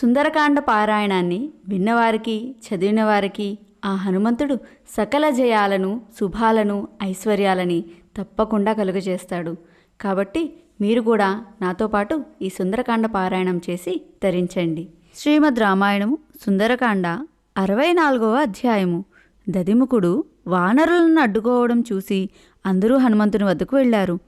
సుందరకాండ పారాయణాన్ని విన్నవారికి చదివిన వారికి ఆ హనుమంతుడు సకల జయాలను శుభాలను ఐశ్వర్యాలని తప్పకుండా కలుగజేస్తాడు. కాబట్టి మీరు కూడా నాతో పాటు ఈ సుందరకాండ పారాయణం చేసి ధరించండి శ్రీమద్ రామాయణము సుందరకాండ అరవై నాలుగవ అధ్యాయము. దదిముకుడు వానరులను అడ్డుకోవడం చూసి అందరూ హనుమంతుని వద్దకు వెళ్ళారు.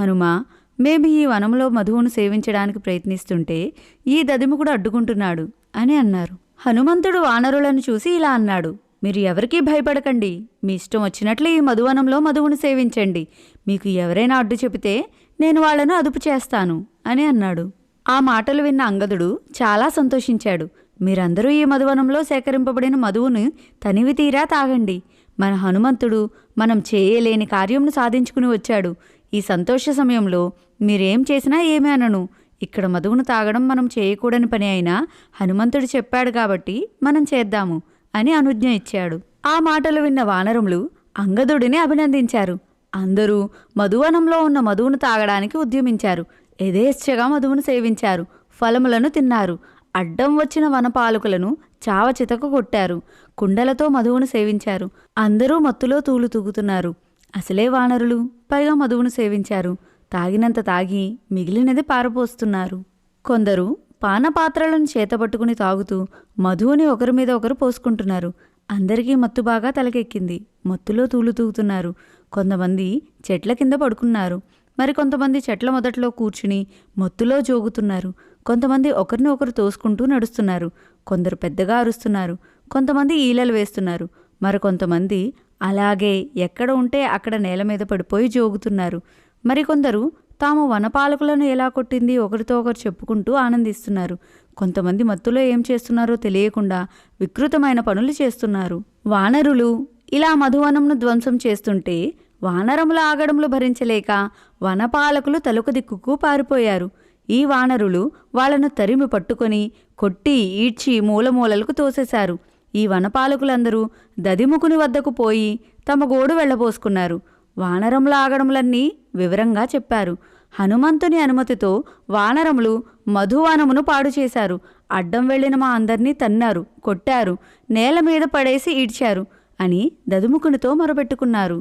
హనుమా మేము ఈ వనంలో మధువును సేవించడానికి ప్రయత్నిస్తుంటే ఈ దదిముకుడు అడ్డుకుంటున్నాడు అని అన్నారు. హనుమంతుడు వానరులను చూసి ఇలా అన్నాడు మీరు ఎవరికీ భయపడకండి. మీ ఇష్టం వచ్చినట్లు ఈ మధువనంలో మధువును సేవించండి. మీకు ఎవరైనా అడ్డు చెబితే నేను వాళ్ళను అదుపు చేస్తాను అని అన్నాడు. ఆ మాటలు విన్న అంగదుడు చాలా సంతోషించాడు. మీరందరూ ఈ మధువనంలో సేకరింపబడిన మధువును తనివి తీరా తాగండి. మన హనుమంతుడు మనం చేయలేని కార్యంను సాధించుకుని వచ్చాడు. ఈ సంతోష సమయంలో మీరేం చేసినా ఏమీ అనను. ఇక్కడ మధువును తాగడం మనం చేయకూడని పని అయినా హనుమంతుడు చెప్పాడు కాబట్టి మనం చేద్దాము అని అనుజ్ఞ ఇచ్చాడు. ఆ మాటలు విన్న వానరములు అంగదుడిని అభినందించారు. అందరూ మధువనంలో ఉన్న మధువును తాగడానికి ఉద్యమించారు. యథేచ్ఛగా మధువును సేవించారు. ఫలములను తిన్నారు. అడ్డం వచ్చిన వనపాలకులను చావచితకు కొట్టారు. కుండలతో మధువును సేవించారు. అందరూ మత్తులో తూలు తూగుతున్నారు. అసలే వానరులు. పైగా మధువును సేవించారు. తాగినంత తాగి మిగిలినది పారపోస్తున్నారు కొందరు పానపాత్రలను చేతపట్టుకుని తాగుతూ మధువుని ఒకరి మీద ఒకరు పోసుకుంటున్నారు. అందరికీ మత్తు బాగా తలకెక్కింది. మత్తులో తూలు తూగుతున్నారు. కొంతమంది చెట్ల కింద పడుకున్నారు. మరి కొంతమంది చెట్ల మొదట్లో కూర్చుని మత్తులో జోగుతున్నారు. కొంతమంది ఒకరిని ఒకరు తోసుకుంటూ నడుస్తున్నారు. కొందరు పెద్దగా అరుస్తున్నారు. కొంతమంది ఈలలు వేస్తున్నారు. మరికొంతమంది అలాగే ఎక్కడ ఉంటే అక్కడ నేల మీద పడిపోయి జోగుతున్నారు. మరికొందరు తాము వనపాలకులను ఎలా కొట్టింది ఒకరితో ఒకరు చెప్పుకుంటూ ఆనందిస్తున్నారు. కొంతమంది మత్తులో ఏం చేస్తున్నారో తెలియకుండా వికృతమైన పనులు చేస్తున్నారు. వానరులు ఇలా మధువనంను ధ్వంసం చేస్తుంటే వానరముల ఆగడములు భరించలేక వనపాలకులు తలుక దిక్కుకు పారిపోయారు. ఈ వానరులు వాళ్ళను తరిమి పట్టుకొని కొట్టి ఈడ్చి మూలమూలలకు తోసేశారు. ఈ వనపాలకులందరూ దదిముకుని వద్దకు పోయి తమ గోడు వెళ్ళబోసుకున్నారు. వానరముల ఆగడములన్నీ వివరంగా చెప్పారు. హనుమంతుని అనుమతితో వానరములు మధువానమును పాడు చేశారు. అడ్డం వెళ్ళిన మా అందర్నీ తన్నారు కొట్టారు నేల మీద పడేసి ఈడ్చారు అని దదిముకునితో మొరబెట్టుకున్నారు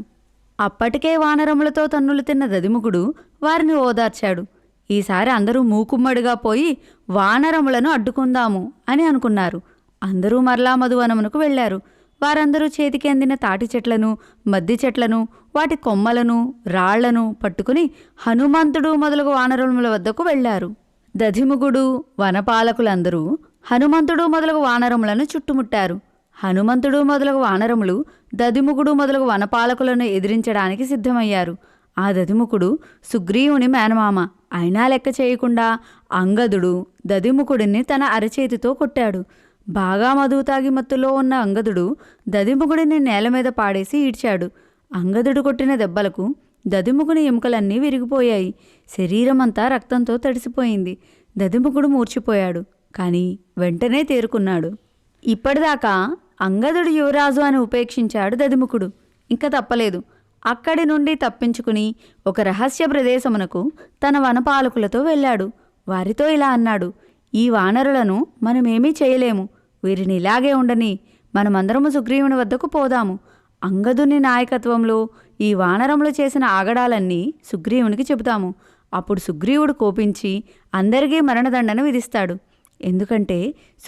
అప్పటికే వానరములతో తన్నులు తిన్న దదిముకుడు వారిని ఓదార్చాడు. ఈసారి అందరూ మూకుమ్మడిగా పోయి వానరములను అడ్డుకుందాము అని అనుకున్నారు. అందరూ మరలా మధువనమునకు వెళ్ళారు వారందరూ చేతికి అందిన తాటి చెట్లను మద్ది చెట్లను వాటి కొమ్మలను రాళ్ళను పట్టుకుని హనుమంతుడు మొదలగు వానరముల వద్దకు వెళ్ళారు దధిముగుడు వనపాలకులందరూ హనుమంతుడు మొదలగు వానరములను చుట్టుముట్టారు. హనుమంతుడు మొదలగు వానరములు దదిముగుడు మొదలగు వనపాలకులను ఎదిరించడానికి సిద్ధమయ్యారు. ఆ దధిముఖుడు సుగ్రీవుని మేనమామ అయినా లెక్క చేయకుండా అంగదుడు దధిముఖుడిని తన అరచేతితో కొట్టాడు. బాగా మధువు తాగి మత్తులో ఉన్న అంగదుడు దదిముగుడిని నేల మీద పాడేసి ఈడ్చాడు. అంగదుడు కొట్టిన దెబ్బలకు దదిముగుని ఎముకలన్నీ విరిగిపోయాయి. శరీరమంతా రక్తంతో తడిసిపోయింది. దదిముగుడు మూర్చిపోయాడు. కానీ వెంటనే తేరుకున్నాడు. ఇప్పటిదాకా అంగదుడు యువరాజు అని ఉపేక్షించాడు దదిముకుడు. ఇంకా తప్పలేదు. అక్కడి నుండి తప్పించుకుని ఒక రహస్య ప్రదేశమునకు తన వనపాలకులతో వెళ్ళాడు. వారితో ఇలా అన్నాడు. ఈ వానరులను మనమేమీ చేయలేము. వీరిని ఇలాగే ఉండని మనమందరము సుగ్రీవుని వద్దకు పోదాము. అంగదుని నాయకత్వంలో ఈ వానరములు చేసిన ఆగడాలన్నీ సుగ్రీవునికి చెబుతాము. అప్పుడు సుగ్రీవుడు కోపించి అందరికీ మరణదండన విధిస్తాడు. ఎందుకంటే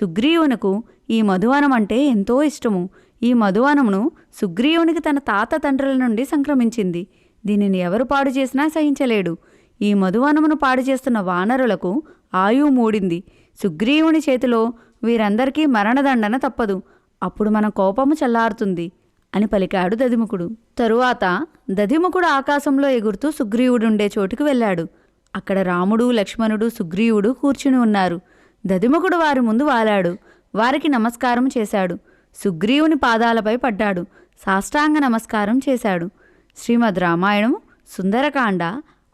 సుగ్రీవునకు ఈ మధువనం అంటే ఎంతో ఇష్టము. ఈ మధువనమును సుగ్రీవునికి తన తాత తండ్రుల నుండి సంక్రమించింది. దీనిని ఎవరు పాడు చేసినా సహించలేడు. ఈ మధువనమును పాడు చేస్తున్న వానరులకు ఆయువు మూడింది. సుగ్రీవుని చేతిలో వీరందరికీ మరణదండన తప్పదు. అప్పుడు మన కోపము చల్లారుతుంది అని పలికాడు దదిముకుడు తరువాత దదిముకుడు ఆకాశంలో ఎగురుతూ సుగ్రీవుడుండే చోటుకు వెళ్ళాడు. అక్కడ రాముడు లక్ష్మణుడు సుగ్రీవుడు కూర్చుని ఉన్నారు. దదిముకుడు వారి ముందు వాలాడు. వారికి నమస్కారం చేశాడు. సుగ్రీవుని పాదాలపై పడ్డాడు. సాష్టాంగ నమస్కారం చేశాడు. శ్రీమద్ రామాయణం సుందరకాండ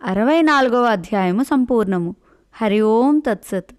అరవై నాలుగవ అధ్యాయము సంపూర్ణము. హరి ఓం తత్సత్.